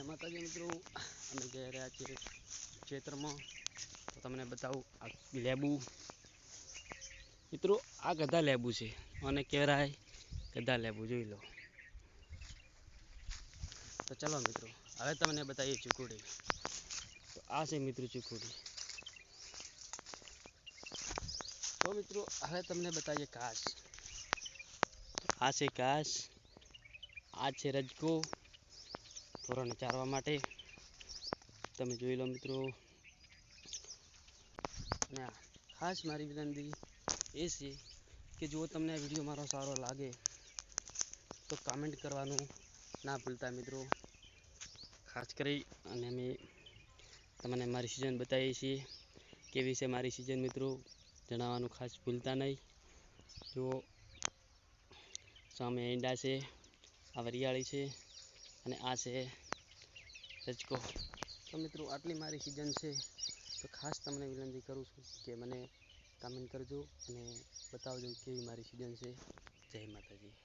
જય માતાજી મિત્રો અમે જઈ રહ્યા છીએ ખેતરમાં તો તમને બતાવું આ લેબુ મિત્રો આ ગધા લેબુ છે અને કહેવાય ગધા લેબુ જોઈ લો તો ચલો મિત્રો હવે તમને બતાવીએ ચીકુડી તો આ છે મિત્રો ચીકુડી તો મિત્રો હવે તમને બતાવીએ ઘાસ આ છે ઘાસ આ છે રજકો ઢોરોને ચારવા માટે. તમે જોઈ લો મિત્રો. અને ખાસ મારી વિનંતી એ છે કે જો તમને વીડિયો મારો સારો લાગે, તો કમેન્ટ કરવાનું ના ભૂલતા મિત્રો. ખાસ કરી અને અમે તમને મારી સિઝન બતાવીએ છીએ કેવી છે મારી સિઝન મિત્રો. જણાવવાનું ખાસ ભૂલતા નહીં. જો સામે ઈંડા છે, આ વરિયાળી છે. અને આ છે રજકો તો મિત્રો, આટલી મારી સિઝન છે. તો ખાસ તમને વિનંતી કરું છું કે મને કમેન્ટ કરજો અને બતાવજો કેવી મારી સિઝન છે. જય માતાજી.